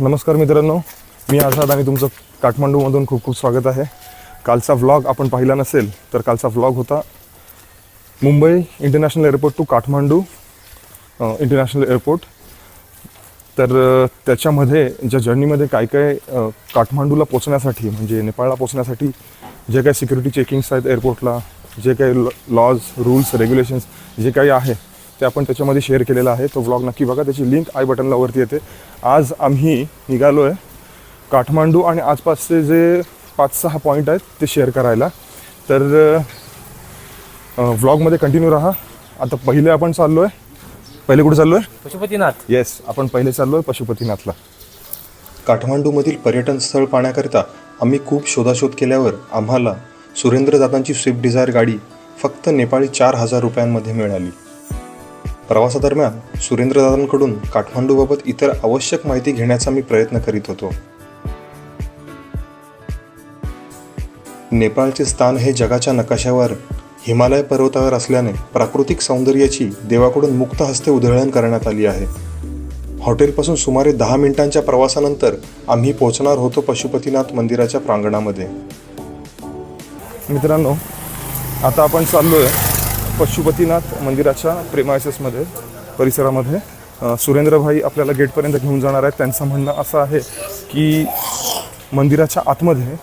नमस्कार मित्रांनो मी आझाद आणि तुमचं काठमांडूमधून खूप खूप स्वागत आहे. कालचा व्लॉग आपण पाहिला नसेल तर कालचा व्लॉग होता Mumbai international airport to Kathmandu international airport तर त्याच्यामध्ये ज्या जर्नीमध्ये काय काय काठमांडूला पोचण्यासाठी म्हणजे नेपाळला पोचण्यासाठी जे काही सिक्युरिटी चेकिंग्स आहेत एअरपोर्टला जे काही लॉज रूल्स रेग्युलेशन्स जे काही आहे ते आपण त्याच्यामध्ये शेअर केलेलं आहे. तो व्लॉग नक्की बघा. त्याची लिंक आय बटनला वरती येते. आज आम्ही निघालो आहे काठमांडू आणि आसपासचे जे पाच सहा पॉईंट आहेत ते शेअर करायला. तर व्लॉगमध्ये कंटिन्यू राहा. आता पहिले आपण चाललो आहे पहिले कुठे चाललो आहे पशुपतीनाथ. येस आपण पहिले चाललो आहे पशुपतीनाथला. काठमांडूमधील पर्यटन स्थळ पाहण्याकरिता आम्ही खूप शोधाशोध केल्यावर आम्हाला सुरेंद्रदादांची स्विफ्ट डिझायर गाडी फक्त नेपाळी चार हजार रुपयांमध्ये मिळाली. प्रवासादरम्यान सुरेंद्रदादांकडून काठमांडूबाबत इतर आवश्यक माहिती घेण्याचा मी प्रयत्न करीत होतो. नेपाळचे स्थान हे जगाच्या नकाशावर हिमालय पर्वतावर असल्याने प्राकृतिक सौंदर्याची देवाकडून मुक्त हस्ते उधळण करण्यात आली आहे. हॉटेलपासून सुमारे दहा मिनिटांच्या प्रवासानंतर आम्ही पोहोचणार होतो पशुपतीनाथ मंदिराच्या प्रांगणामध्ये. मित्रांनो आता आपण चाललो आहे पशुपतीनाथ मंदिराच्या प्रेमायसेसमध्ये परिसरामध्ये सुरेंद्रभाई आपल्याला गेटपर्यंत घेऊन जाणार आहेत. त्यांचं म्हणणं असं आहे की मंदिराच्या आतमध्ये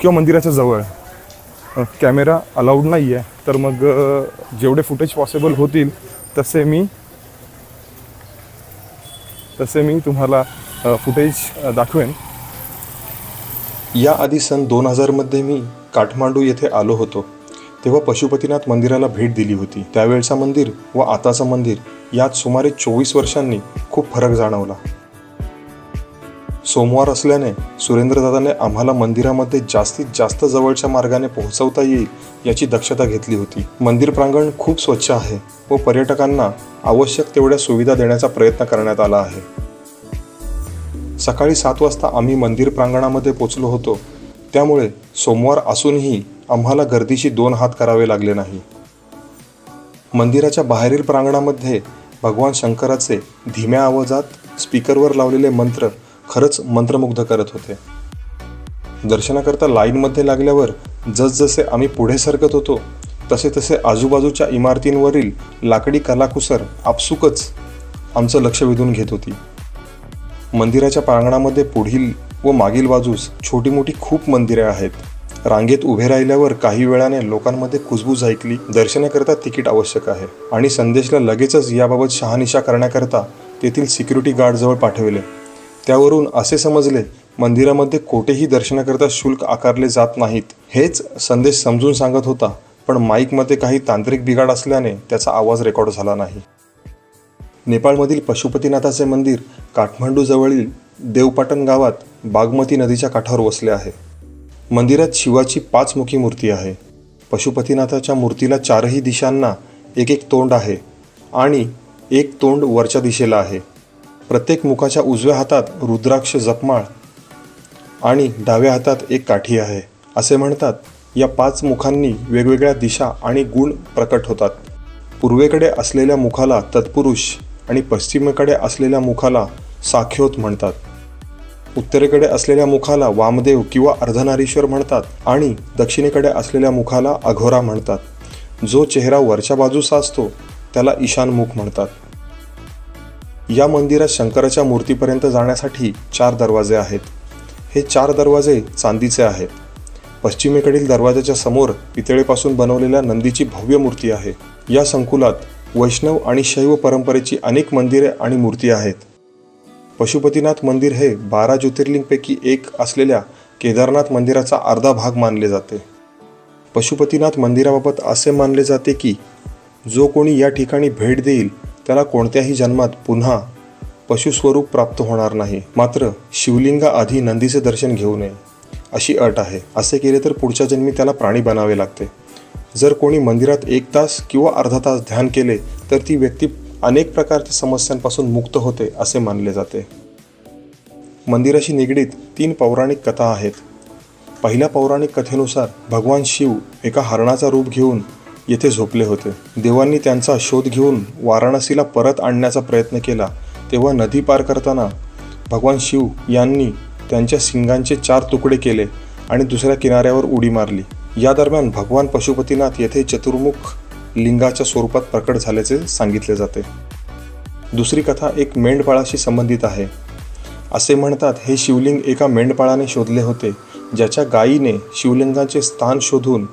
किंवा मंदिराच्या जवळ कॅमेरा अलाउड नाही आहे तर मग जेवढे फुटेज पॉसिबल होतील तसे मी तसे मी तुम्हाला फुटेज दाखवेन. याआधी सन दोन हजारमध्ये मी काठमांडू येथे आलो होतो. तेव्हा पशुपतीनाथ मंदिराला भेट दिली होती. त्यावेळचा मंदिर व आताचं मंदिर यात सुमारे चोवीस वर्षांनी खूप फरक जाणवला. सोमवार असल्याने सुरेंद्रदादाने आम्हाला मंदिरामध्ये जास्तीत जास्त जवळच्या मार्गाने पोहोचवता येईल याची दक्षता घेतली होती. मंदिर प्रांगण खूप स्वच्छ आहे व पर्यटकांना आवश्यक तेवढ्या सुविधा देण्याचा प्रयत्न करण्यात आला आहे. सकाळी सात वाजता आम्ही मंदिर प्रांगणामध्ये पोचलो होतो. त्यामुळे सोमवार असूनही आम्हाला गर्दीशी दोन हात करावे लागले नाही. मंदिराच्या बाहेरील प्रांगणामध्ये भगवान शंकराचे धीम्या आवाजात स्पीकरवर लावलेले मंत्र खरंच मंत्रमुग्ध करत होते. दर्शनाकरता लाईनमध्ये लागल्यावर जसजसे आम्ही पुढे सरकत होतो तसे तसे आजूबाजूच्या इमारतींवरील लाकडी कलाकुसर आपसुकच आमचं लक्ष वेधून घेत होती. मंदिराच्या प्रांगणामध्ये पुढील व मागील बाजूस छोटी मोठी खूप मंदिरे आहेत. रांगेत उभे राहिल्यावर काही वेळाने लोकांमध्ये कुजबूज ऐकली. दर्शनाकरता तिकीट आवश्यक आहे. आणि संदेशला लगेचच याबाबत शहानिशा करण्याकरता तेथील सिक्युरिटी गार्डजवळ पाठविले. त्यावरून असे समजले मंदिरामध्ये कोठेही दर्शनाकरता शुल्क आकारले जात नाहीत. हेच संदेश समजून सांगत होता पण माईकमध्ये काही तांत्रिक बिघाड असल्याने त्याचा आवाज रेकॉर्ड झाला नाही. नेपाळमधील पशुपतीनाथाचे मंदिर काठमांडूजवळील देवपाटण गावात बागमती नदीच्या काठावर वसले आहे. मंदिरात शिवाची पाचमुखी मूर्ती आहे. पशुपतीनाथाच्या मूर्तीला चारही दिशांना एक एक तोंड आहे आणि एक तोंड वरच्या दिशेला आहे. प्रत्येक मुखाच्या उजव्या हातात रुद्राक्ष जपमाळ आणि डाव्या हातात एक काठी आहे. असे म्हणतात या पाच मुखांनी वेगवेगळ्या दिशा आणि गुण प्रकट होतात. पूर्वेकडे असलेल्या मुखाला तत्पुरुष आणि पश्चिमेकडे असलेल्या मुखाला साख्योत म्हणतात. उत्तरेकडे असलेल्या मुखाला वामदेव किंवा अर्धनारीश्वर म्हणतात आणि दक्षिणेकडे असलेल्या मुखाला अघोरा म्हणतात. जो चेहरा वरच्या बाजूचा असतो त्याला ईशानमुख म्हणतात. या मंदिरात शंकराच्या मूर्तीपर्यंत जाण्यासाठी चार दरवाजे आहेत. हे चार दरवाजे चांदीचे आहेत. पश्चिमेकडील दरवाजाच्या समोर पितळेपासून बनवलेल्या नंदीची भव्य मूर्ती आहे. या संकुलात वैष्णव आणि शैव परंपरेची अनेक मंदिरे आणि मूर्ती आहेत. पशुपतीनाथ मंदिर हे बारा ज्योतिर्लिंगपैकी एक असलेल्या केदारनाथ मंदिराचा अर्धा भाग मानले जाते. पशुपतीनाथ मंदिराबाबत असे मानले जाते की जो कोणी या ठिकाणी भेट देईल त्याला कोणत्याही जन्मात पुन्हा पशुस्वरूप प्राप्त होणार नाही. मात्र शिवलिंगा आधी नंदीचे दर्शन घेऊ नये अशी अट आहे. असे केले तर पुढच्या जन्मी त्याला प्राणी बनावे लागते. जर कोणी मंदिरात एक तास किंवा अर्धा तास ध्यान केले तर ती व्यक्ती अनेक प्रकारच्या समस्यांपासून मुक्त होते असे मानले जाते. मंदिराशी निगडीत तीन पौराणिक कथा आहेत. पहिल्या पौराणिक कथेनुसार भगवान शिव एका हरणाचा रूप घेऊन येथे झोपले होते. देवांनी त्यांचा शोध घेऊन वाराणसीला परत आणण्याचा प्रयत्न केला तेव्हा नदी पार करताना भगवान शिव यांनी त्यांच्या सिंगांचे चार तुकडे केले आणि दुसऱ्या किनाऱ्यावर उडी मारली. या दरम्यान भगवान पशुपतीनाथ येथे चतुर्मुख लिंगाच्या स्वरूपात प्रकट झाल्याचे सांगितले जाते. दुसरी कथा एक मेंढपाळाशी संबंधित आहे. असे म्हणतात हे शिवलिंग एका मेंढपाळाने शोधले होते ज्याच्या गायीने शिवलिंगाचे स्थान शोधून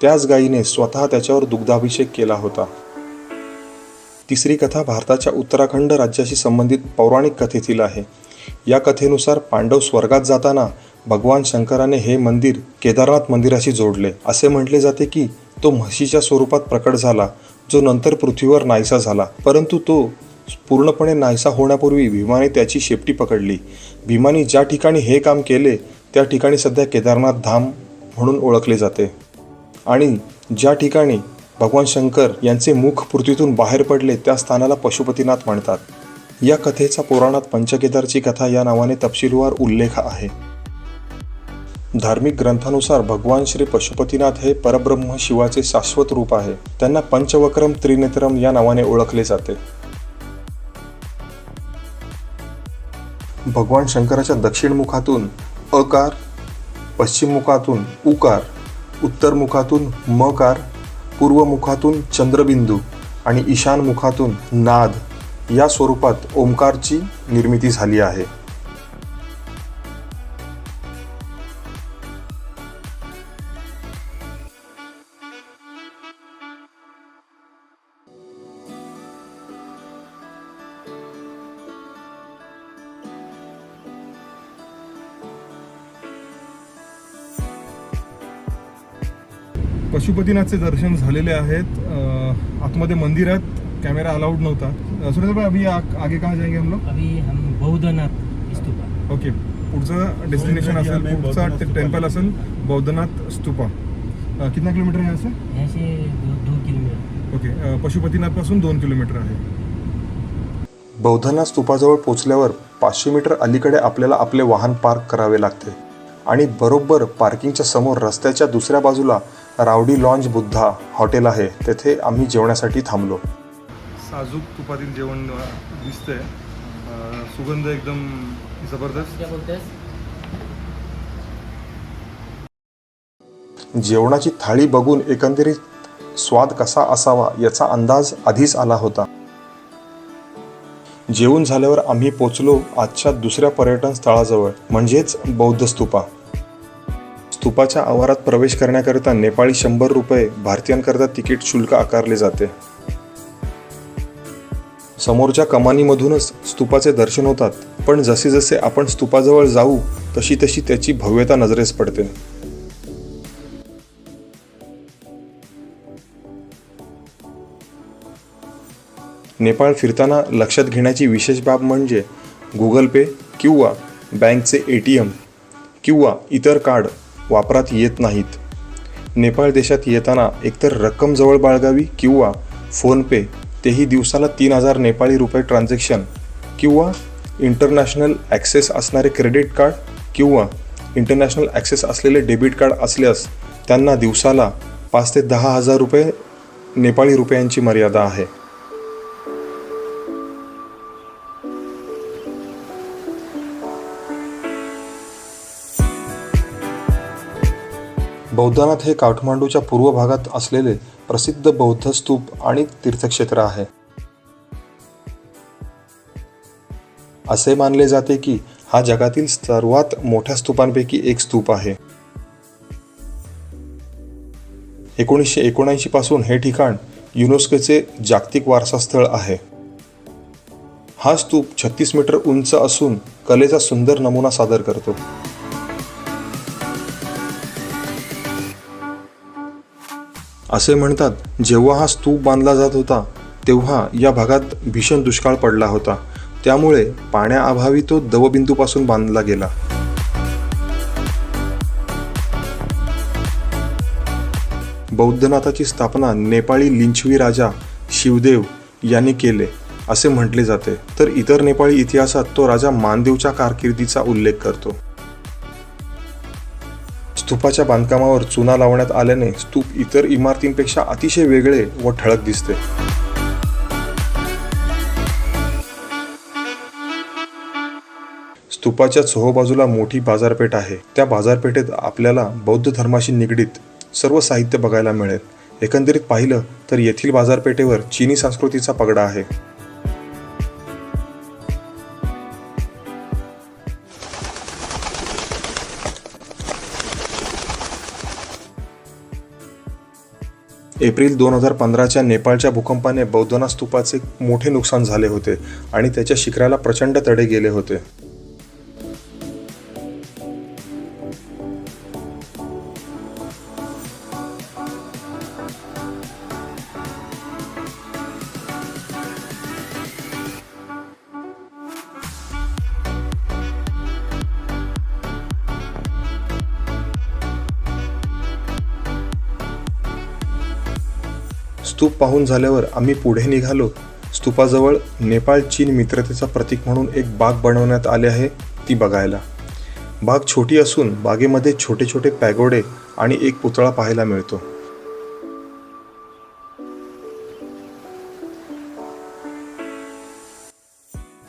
त्याच गायीने स्वतः त्याच्यावर दुग्धाभिषेक केला होता. तिसरी कथा भारताच्या उत्तराखंड राज्याशी संबंधित पौराणिक कथेतील आहे. या कथेनुसार पांडव स्वर्गात जाताना भगवान शंकराने हे मंदिर केदारनाथ मंदिराशी जोडले. असे म्हटले जाते की तो म्हशीच्या स्वरूपात प्रकट झाला जो नंतर पृथ्वीवर नाहीसा झाला. परंतु तो पूर्णपणे नाहीसा होण्यापूर्वी भीमाने त्याची शेपटी पकडली. भीमाने ज्या ठिकाणी हे काम केले त्या ठिकाणी सध्या केदारनाथ धाम म्हणून ओळखले जाते. आणि ज्या ठिकाणी भगवान शंकर यांचे मुख पृथ्वीतून बाहेर पडले त्या स्थानाला पशुपतीनाथ म्हणतात. या कथेचा पुराणात पंचकेदारची कथा या नावाने तपशीलवार उल्लेख आहे. धार्मिक ग्रंथानुसार भगवान श्री पशुपतीनाथ हे परब्रह्म शिवाचे शाश्वत रूप आहे. त्यांना पंचवक्रम त्रिनेत्रम या नावाने ओळखले जाते. भगवान शंकराच्या दक्षिण मुखातून अकार पश्चिम मुखातून उकार उत्तर मुखातून मकार पूर्व मुखातून चंद्रबिंदू आणि ईशान मुखातून नाद या स्वरूपात ओंकारची निर्मिती झाली आहे. पशुपतीनाथचे दर्शन झालेले आहेत. आतमध्ये मंदिरात कॅमेरा अलाउड नव्हता. सुरेंद्र भाई अभी आ- आगे कहाँ जाएंगे हम लोग? अभी हम बौद्धनाथ स्तूपा. ओके. पुढचं डेस्टिनेशन असेल पुढचा टेम्पल असेल बौद्धनाथ स्तूपा. अं, कितना किलोमीटर आहे यहाँ से यहाँ से दो, दो किलोमीटर. ओके. अं, पशुपतीनाथपासून दोन किलोमीटर आहे. बौद्धनाथ स्तूपाजवळ पोचल्यावर पाचशे मीटर अलीकडे आपल्याला आपले वाहन पार्क करावे लागते. आणि बरोबर पार्किंगच्या समोर रस्त्याच्या दुसऱ्या बाजूला रावडी लॉन्ज बुद्धा हॉटेल आहे तेथे आम्ही जेवण्यासाठी थांबलो. साजूक तुपातील जेवण दिसतंय. सुगंध एकदम जबरदस्त. जेवणाची थाळी बघून एकंदरीत स्वाद कसा असावा याचा अंदाज आधीच आला होता. जेवून झाल्यावर आम्ही पोचलो आजच्या दुसऱ्या पर्यटन स्थळाजवळ म्हणजेच बौद्ध स्तूपा स्तूपाच्या आवारात प्रवेश करण्याकरिता नेपाळी शंभर रुपये भारतीयांकरिता तिकीट शुल्क आकारले जाते. समोरच्या कमानीमधूनच स्तूपाचे दर्शन होतात पण जसे जसे आपण स्तूपाजवळ जाऊ तशी तशी त्याची भव्यता नजरेस पडते. नेपाळ फिरताना लक्षात घेण्याची विशेष बाब म्हणजे गुगल पे किंवा बँकचे ए टी एम किंवा इतर कार्ड वापरात येत नाहीत. नेपाळ देशात येताना एकतर रक्कम जवळ बाळगावी किंवा फोनपे तेही दिवसाला तीन हजार नेपाळी रुपये ट्रान्झॅक्शन किंवा इंटरनॅशनल ॲक्सेस असणारे क्रेडिट कार्ड किंवा इंटरनॅशनल ॲक्सेस असलेले डेबिट कार्ड असल्यास त्यांना दिवसाला पाच ते दहा हजार रुपये नेपाळी रुपयांची मर्यादा आहे. बौद्धनाथ हे काठमांडूच्या पूर्व भागात असलेले प्रसिद्ध बौद्ध स्तूप आणि तीर्थक्षेत्र आहे. असे मानले जाते की हा जगातील सर्वात मोठ्या स्तूपांपैकी एक स्तूप आहे. एकोणीसशे एकोणऐंशी पासून हे ठिकाण युनेस्कोचे जागतिक वारसा स्थळ आहे. हा स्तूप छत्तीस मीटर उंच असून कलेचा सुंदर नमुना सादर करतो. असे म्हणतात जेव्हा हा स्तूप बांधला जात होता तेव्हा या भागात भीषण दुष्काळ पडला होता. त्यामुळे पाण्याअभावी तो दवबिंदूपासून बांधला गेला. बौद्धनाथाची स्थापना नेपाळी लिंचवी राजा शिवदेव यांनी केले असे म्हटले जाते. तर इतर नेपाळी इतिहासात तो राजा मानदेवच्या कारकिर्दीचा उल्लेख करतो. स्तूपाच्या बांधकामावर चुना लावण्यात आल्याने स्तूप इतर इमारतींपेक्षा अतिशय वेगळे व ठळक दिसते. स्तूपाच्या चोहोबाजूला मोठी बाजारपेठ आहे. त्या बाजारपेठेत आपल्याला बौद्ध धर्माशी निगडीत सर्व साहित्य बघायला मिळेल. एकंदरीत पाहिलं तर येथील बाजारपेठेवर चीनी संस्कृतीचा पगडा आहे. एप्रिल दोन हजार पंधराच्या नेपाळच्या भूकंपाने बौद्धनाथ स्तूपाचे मोठे नुकसान झाले होते आणि त्याच्या शिखराला प्रचंड तडे गेले होते. स्तूप पाहून झाल्यावर आम्ही पुढे निघालो. स्तूपाजवळ नेपाळ चीन मित्रतेचा प्रतीक म्हणून एक बाग बनवण्यात आले आहे ती बघायला. बाग छोटी असून बागेमध्ये छोटे छोटे पॅगोडे आणि एक पुतळा पाहायला मिळतो.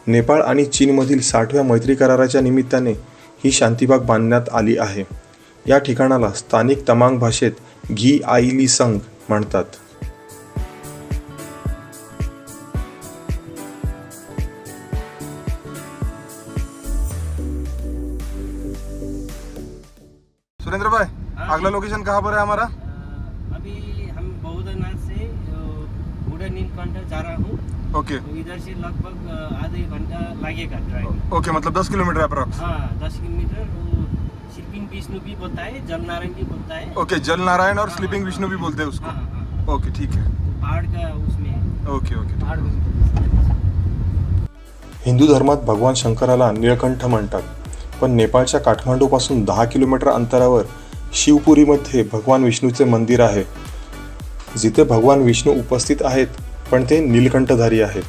नेपाळ आणि चीनमधील साठव्या मैत्री कराराच्या निमित्ताने ही शांतीबाग बांधण्यात आली आहे. या ठिकाणाला स्थानिक तमांग भाषेत घी आईली संग म्हणतात. सुरेंद्र भाई। अगला लोकेशन कहाँ पर है हमारा? अभी हम बौद्धनाथ से बूढ़ा नीलकंठ जा रहा हूँ। ओके तो इधर से लगभग आधे घंटा लगेगा ड्राइव ओके मतलब दस किलोमीटर अप्रॉक्स हाँ दस किलोमीटर। वो शिल्पिंग विष्णु भी बोलता है जल नारायण भी बोलता है। ओके जल नारायण और स्लीपिंग विष्णु भी बोलते हैं उसको। ओके ठीक है। पहाड़ का उसमें। ओके ओके पहाड़ हिंदू धर्मात भगवान शंकराला निळकंठ म्हणतात. पण नेपाळच्या काठमांडूपासून दहा किलोमीटर अंतरावर शिवपुरीमध्ये भगवान विष्णूचे मंदिर आहे. जिथे भगवान विष्णू उपस्थित आहेत पण ते नीलकंठधारी आहेत.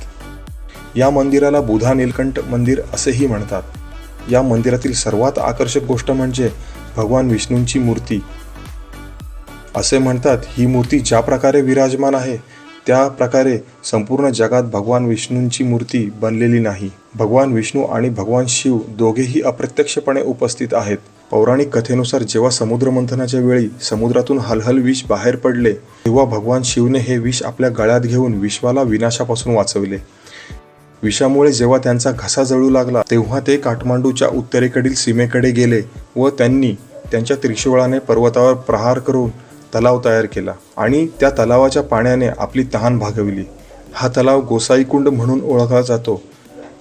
या मंदिराला बुधा नीलकंठ मंदिर असेही म्हणतात. या मंदिरातील सर्वात आकर्षक गोष्ट म्हणजे भगवान विष्णूंची मूर्ती. असे म्हणतात ही मूर्ती ज्या प्रकारे विराजमान आहे त्या प्रकारे संपूर्ण जगात भगवान विष्णूंची मूर्ती बनलेली नाही. भगवान विष्णू आणि भगवान शिव दोघेही अप्रत्यक्षपणे उपस्थित आहेत. पौराणिक कथेनुसार जेव्हा समुद्र मंथनाच्या वेळी समुद्रातून हलहल विष बाहेर पडले तेव्हा भगवान शिवने हे विष आपल्या गळ्यात घेऊन विश्वाला विनाशापासून वाचवले. विषामुळे जेव्हा त्यांचा घसा जळू लागला तेव्हा ते काठमांडूच्या उत्तरेकडील सीमेकडे गेले व त्यांनी त्यांच्या त्रिशूळाने पर्वतावर प्रहार करून तलाव तयार केला आणि त्या तलावाच्या पाण्याने आपली तहान भागविली. हा तलाव गोसाईकुंड म्हणून ओळखला जातो.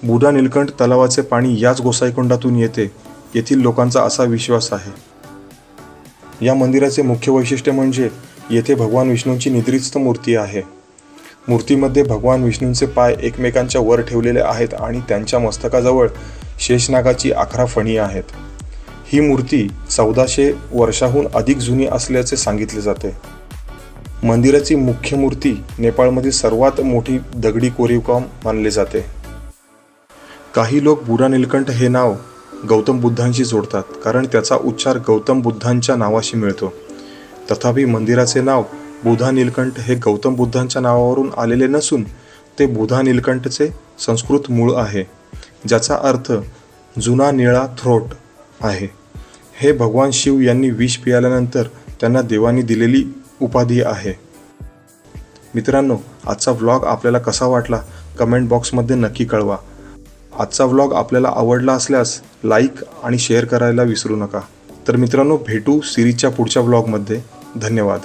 बुडा निलकंठ तलावाचे पाणी याच गोसाईकुंडातून येते येथील लोकांचा असा विश्वास आहे. या मंदिराचे मुख्य वैशिष्ट्य म्हणजे येथे भगवान विष्णूंची निद्रिस्त मूर्ती आहे. मूर्तीमध्ये भगवान विष्णूंचे पाय एकमेकांच्या वर ठेवलेले आहेत आणि त्यांच्या मस्तकाजवळ शेषनागाची अकरा फणी आहेत. ही मूर्ती चौदाशे वर्षाहून अधिक जुनी असल्याचे सांगितले जाते. मंदिराची मुख्य मूर्ती नेपाळमधील सर्वात मोठी दगडी कोरीवकाम मानले जाते. काही लोक बुरा निलकंठ हे नाव गौतम बुद्धांशी जोडतात कारण त्याचा उच्चार गौतम बुद्धांच्या नावाशी मिळतो. तथापि मंदिराचे नाव बुधा नीलकंठ हे गौतम बुद्धांच्या नावावरून आलेले नसून ते बुधा नीलकंठचे संस्कृत मूळ आहे ज्याचा अर्थ जुना निळा थ्रोट आहे. हे भगवान शिव यांनी विष पियाल्यानंतर त्यांना देवानी दिलेली उपाधी आहे. मित्रांनो आजचा व्लॉग आपल्याला कसा वाटला? कमेंट बॉक्समध्ये नक्की कळवा. आजचा व्लॉग आपल्याला आवडला असल्यास लाईक आणि शेअर करायला विसरू नका. तर मित्रांनो भेटू सिरीजच्या पुढच्या व्लॉगमध्ये धन्यवाद.